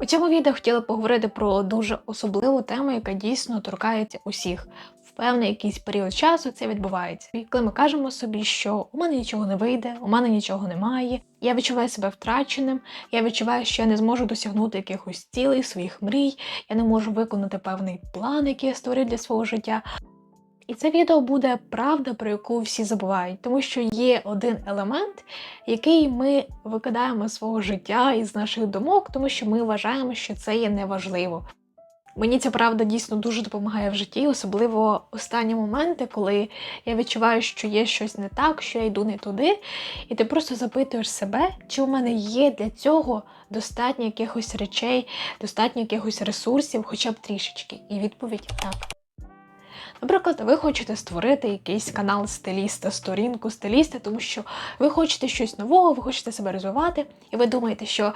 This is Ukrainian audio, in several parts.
У цьому відео хотіла поговорити про дуже особливу тему, яка дійсно торкається усіх. В певний якийсь період часу це відбувається. І коли ми кажемо собі, що у мене нічого не вийде, у мене нічого немає, я відчуваю себе втраченим, я відчуваю, що я не зможу досягнути якихось цілей, своїх мрій, я не можу виконати певний план, який я створив для свого життя. І це відео буде правда, про яку всі забувають, тому що є один елемент, який ми викидаємо з свого життя і з наших думок, тому що ми вважаємо, що це є неважливо. Мені ця правда дійсно дуже допомагає в житті, особливо останні моменти, коли я відчуваю, що є щось не так, що я йду не туди, і ти просто запитуєш себе, чи у мене є для цього достатньо якихось речей, достатньо якихось ресурсів, хоча б трішечки. І відповідь так. Наприклад, ви хочете створити якийсь канал стиліста, сторінку стиліста, тому що ви хочете щось нового, ви хочете себе розвивати, і ви думаєте, що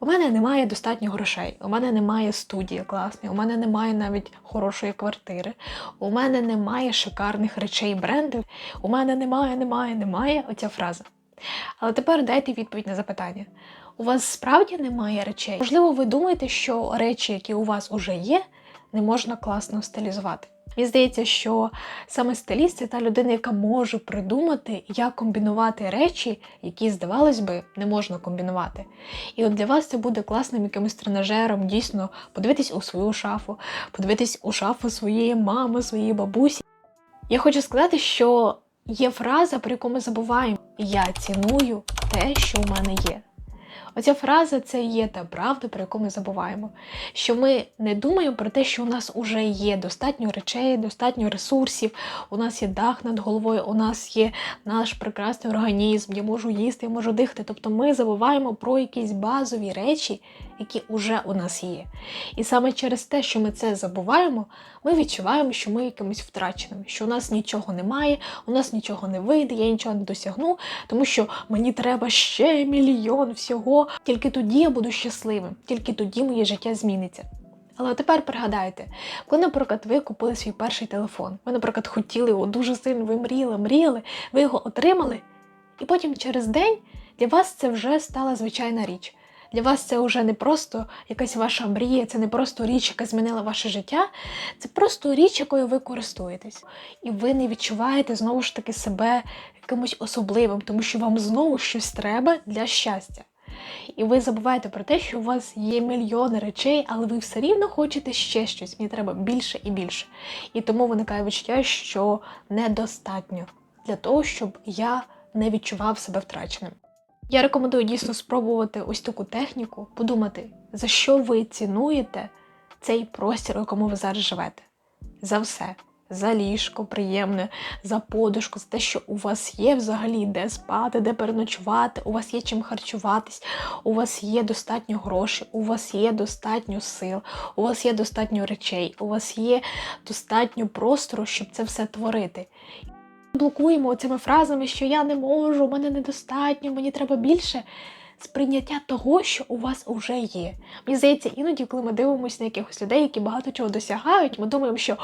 у мене немає достатньо грошей, у мене немає студії класної, у мене немає навіть хорошої квартири, у мене немає шикарних речей брендів, у мене немає, немає, немає оця фраза. Але тепер дайте відповідь на запитання. У вас справді немає речей? Можливо, ви думаєте, що речі, які у вас уже є, не можна класно стилізувати. Мені здається, що саме стиліст це та людина, яка може придумати, як комбінувати речі, які, здавалось би, не можна комбінувати. І от для вас це буде класним якимось тренажером, дійсно подивитись у свою шафу, подивитись у шафу своєї мами, своєї бабусі. Я хочу сказати, що є фраза, про яку ми забуваємо: Я ціную те, що у мене є. Оця фраза це є та правда, про яку ми забуваємо. Що ми не думаємо про те, що у нас уже є достатньо речей, достатньо ресурсів, у нас є дах над головою, у нас є наш прекрасний організм, я можу їсти, я можу дихати. Тобто ми забуваємо про якісь базові речі, які вже у нас є. І саме через те, що ми це забуваємо, ми відчуваємо, що ми якимось втраченими, що у нас нічого немає, у нас нічого не вийде, я нічого не досягну, тому що мені треба ще мільйон всього. Тільки тоді я буду щасливим, тільки тоді моє життя зміниться. Але тепер пригадайте, коли, наприклад, ви купили свій перший телефон, ви, наприклад, хотіли його дуже сильно, ви мріяли, мріяли, ви його отримали, і потім через день для вас це вже стала звичайна річ. Для вас це вже не просто якась ваша мрія, це не просто річ, яка змінила ваше життя, це просто річ, якою ви користуєтесь. І ви не відчуваєте знову ж таки себе якимось особливим, тому що вам знову щось треба для щастя. І ви забуваєте про те, що у вас є мільйони речей, але ви все рівно хочете ще щось. Мені треба більше і більше. І тому виникає відчуття, що недостатньо для того, щоб я не відчував себе втраченим. Я рекомендую дійсно спробувати ось таку техніку, подумати, за що ви цінуєте цей простір, у якому ви зараз живете. За все за ліжко приємне, за подушку, за те, що у вас є взагалі де спати, де переночувати, у вас є чим харчуватись, у вас є достатньо грошей, у вас є достатньо сил, у вас є достатньо речей, у вас є достатньо простору, щоб це все творити. Блокуємо цими фразами, що я не можу, у мене недостатньо, мені треба більше сприйняття того, що у вас вже є. Мені здається, іноді, коли ми дивимося на якихось людей, які багато чого досягають, ми думаємо, що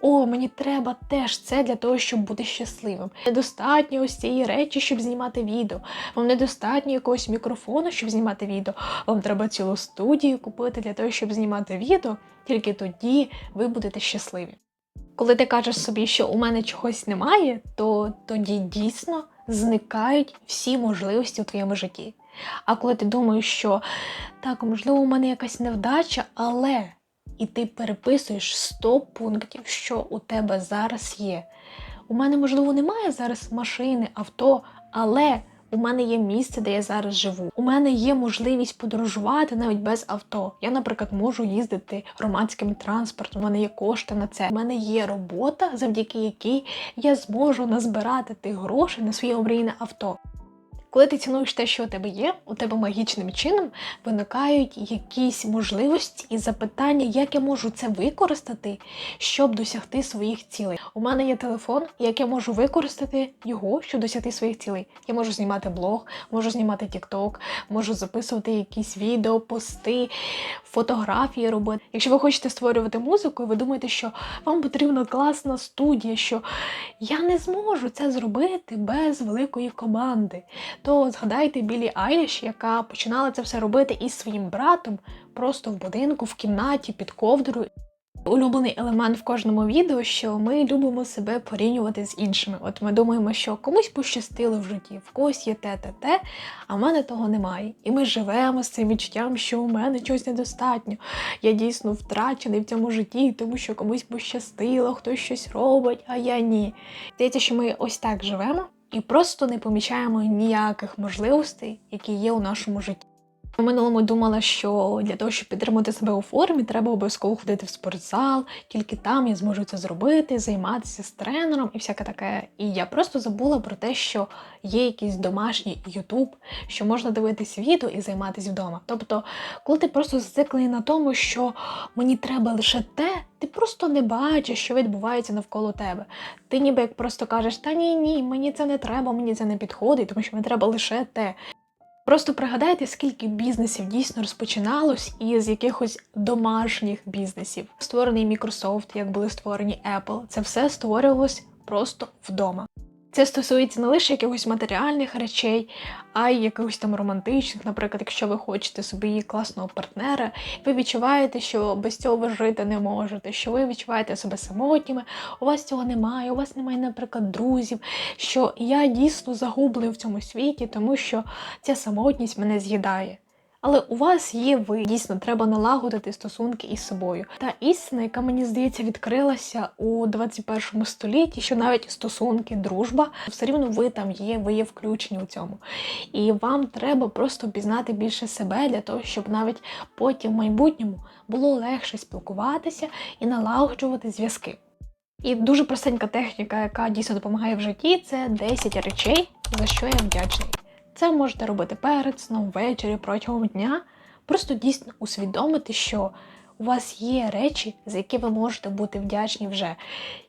о, мені треба теж це для того, щоб бути щасливим. Недостатньо ось цієї речі, щоб знімати відео. Вам недостатньо якогось мікрофону, щоб знімати відео. Вам треба цілу студію купити для того, щоб знімати відео. Тільки тоді ви будете щасливі. Коли ти кажеш собі, що у мене чогось немає, то тоді дійсно зникають всі можливості у твоєму житті. А коли ти думаєш, що так, можливо, у мене якась невдача, але і ти переписуєш 100 пунктів, що у тебе зараз є. У мене, можливо, немає зараз машини, авто, але у мене є місце, де я зараз живу. У мене є можливість подорожувати навіть без авто. Я, наприклад, можу їздити громадським транспортом, у мене є кошти на це. У мене є робота, завдяки якій я зможу назбирати тих грошей на своє обрійне авто. Коли ти цінуєш те, що у тебе є, у тебе магічним чином виникають якісь можливості і запитання, як я можу це використати, щоб досягти своїх цілей. У мене є телефон, як я можу використати його, щоб досягти своїх цілей. Я можу знімати блог, можу знімати TikTok, можу записувати якісь відео, пости, фотографії робити. Якщо ви хочете створювати музику, і ви думаєте, що вам потрібна класна студія, що я не зможу це зробити без великої команди то згадайте Білі Айліш, яка починала це все робити із своїм братом. просто в будинку, в кімнаті, під ковдрою. Улюблений елемент в кожному відео, що ми любимо себе порівнювати з іншими. От ми думаємо, що комусь пощастило в житті, в когось є те, те, те, а в мене того немає. І ми живемо з цим відчуттям, що у мене чогось недостатньо. Я дійсно втрачений в цьому житті, тому що комусь пощастило, хтось щось робить, а я ні. Здається, що ми ось так живемо і просто не помічаємо ніяких можливостей, які є у нашому житті. У минулому думала, що для того, щоб підтримати себе у формі, треба обов'язково ходити в спортзал, тільки там я зможу це зробити, займатися з тренером і всяке таке. І я просто забула про те, що є якийсь домашній Ютуб, що можна дивитись відео і займатися вдома. Тобто, коли ти просто зациклений на тому, що мені треба лише те, ти просто не бачиш, що відбувається навколо тебе. Ти ніби як просто кажеш, та ні, ні, мені це не треба, мені це не підходить, тому що мені треба лише те. Просто пригадайте, скільки бізнесів дійсно розпочиналось із якихось домашніх бізнесів. Створений Microsoft, як були створені Apple, це все створювалось просто вдома. Це стосується не лише якихось матеріальних речей, а й якихось там романтичних. Наприклад, якщо ви хочете собі класного партнера, ви відчуваєте, що без цього ви жити не можете, що ви відчуваєте себе самотніми, у вас цього немає, у вас немає, наприклад, друзів, що я дійсно загублив в цьому світі, тому що ця самотність мене з'їдає. Але у вас є ви. Дійсно, треба налагодити стосунки із собою. Та істина, яка мені здається, відкрилася у 21 столітті, що навіть стосунки, дружба, все рівно ви там є, ви є включені у цьому. І вам треба просто пізнати більше себе для того, щоб навіть потім в майбутньому було легше спілкуватися і налагоджувати зв'язки. І дуже простенька техніка, яка дійсно допомагає в житті, це 10 речей, за що я вдячний. Це можете робити перед сном, ввечері, протягом дня. Просто дійсно усвідомити, що у вас є речі, за які ви можете бути вдячні вже.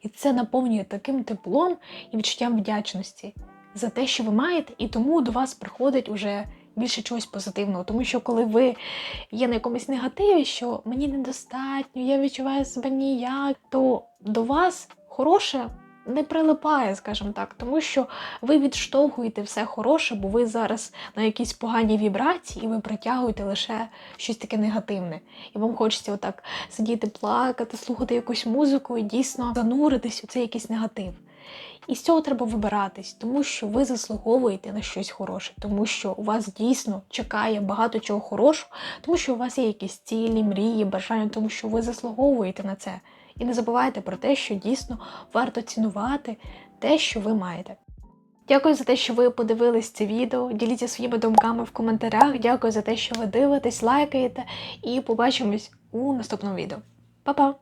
І це наповнює таким теплом і відчуттям вдячності за те, що ви маєте, і тому до вас приходить уже більше чогось позитивного. Тому що коли ви є на якомусь негативі, що мені недостатньо, я відчуваю себе ніяк, то до вас хороше не прилипає, скажімо так, тому що ви відштовхуєте все хороше, бо ви зараз на якійсь поганій вібрації, і ви притягуєте лише щось таке негативне. І вам хочеться отак сидіти, плакати, слухати якусь музику і дійсно зануритись у цей якийсь негатив. І з цього треба вибиратись, тому що ви заслуговуєте на щось хороше, тому що у вас дійсно чекає багато чого хорошого, тому що у вас є якісь цілі, мрії, бажання, тому що ви заслуговуєте на це. І не забувайте про те, що дійсно варто цінувати те, що ви маєте. Дякую за те, що ви подивились це відео. Діліться своїми думками в коментарях. Дякую за те, що ви дивитесь, лайкаєте, і побачимось у наступному відео. Па-па!